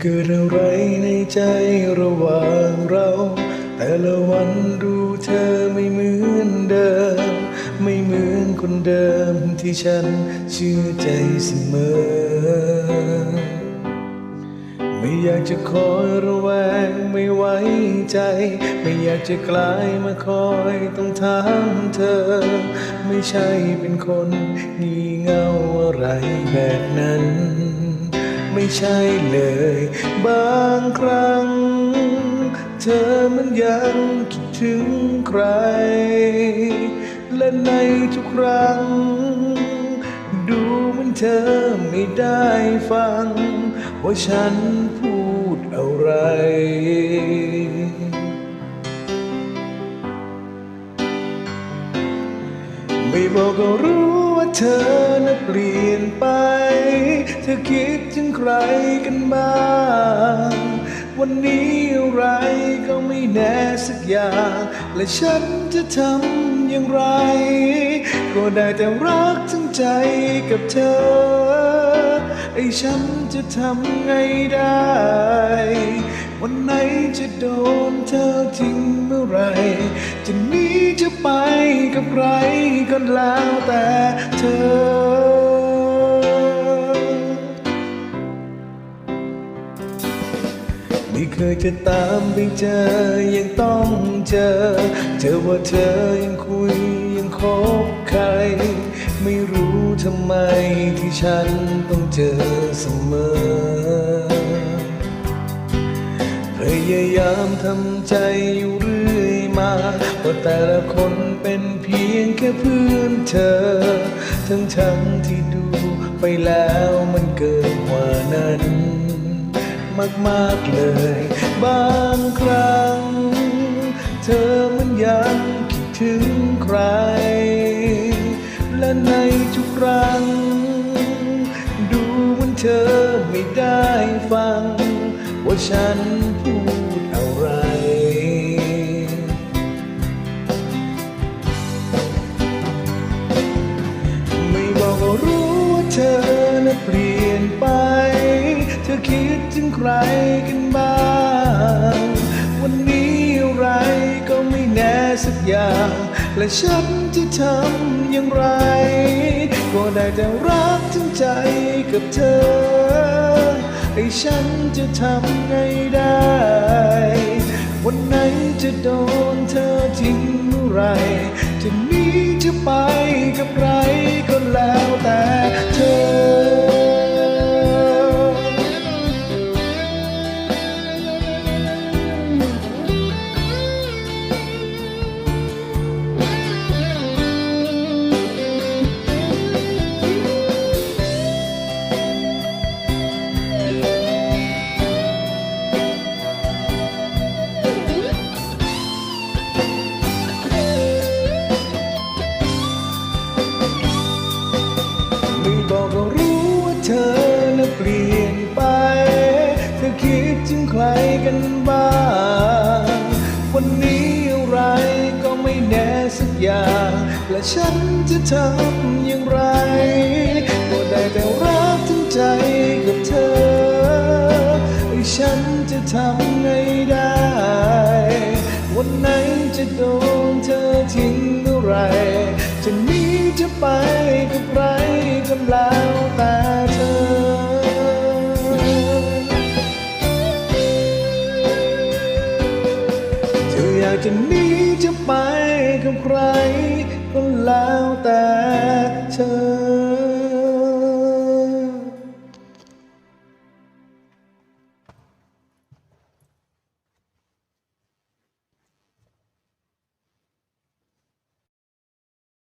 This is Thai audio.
เกิดอะไรในใจระหว่างเรา แต่ละวันดูเธอไม่เหมือนเดิม ไม่เหมือนคนเดิมที่ฉันเชื่อใจเสมอ ไม่อยากจะคอยระแวงไม่ไว้ใจ ไม่อยากจะกลายมาคอยต้องถามเธอ ไม่ใช่เป็นคนงี่เง่าอะไรแบบนั้น ไม่ใช่เลย บางครั้ง เธอมันยังคิดถึงใคร และในทุกครั้ง ดูเหมันเธอไม่ได้ฟัง ว่าฉันพู ว่าเธอน่ะเปลี่ยนไป เธอคิดถึงใครกันบ้าง วันนี้อะไรก็ไม่แน่สักอย่าง และฉันจะทำอย่างไร ก็ได้แต่รักทั้งใจกับเธอ ไอ้ฉันจะทำไงได้ วันไหนจะโดนเธอทิ้งเมื่อไร จะหนีจะไปกับใคร ก็แล้วแต่เธอไม่เคยจะตามไปเจอ ยังต้องเจอเธอว่าเธอยังคุยยังคบใคร ไม่รู้ทำไมที่ฉันต้องเจอเสมอ พยายามทำใจอยู่เรื่อย ว่าแต่ละคนเป็นเพียงแค่เพื่อนเธอ ทั้งทั้งที่ดูไปแล้วมันเกินกว่านั้น มากๆเลย บางครั้ง เธอมันยังคิดถึงใคร และในทุกครั้ง ดูมันเธอไม่ได้ฟัง ว่าฉันพูด เปลี่ยนไป เธอคิดถึงใครกันบ้าง วันนี้อะไรก็ไม่แน่สักอย่าง และฉันจะทำอย่างไร ก็ได้แต่รักทั้งใจกับเธอ ให้ฉันจะทำไงได้ วันไหนจะโดนเธอทิ้งเมื่อไรจะห ดถึงใครกันบ้าง วันนี้อะไรก็ไม่แน่สักอย่าง และฉันจะทำอย่างไรก็ได้แต่รักทั้งใจกับเธอ ฉันจะทำไงได้ วันไหนจะโดนเธอทิ้งเมื่อไรจะหนีจะไปกับใครก็แล้วแต่ ใครก็แล้ว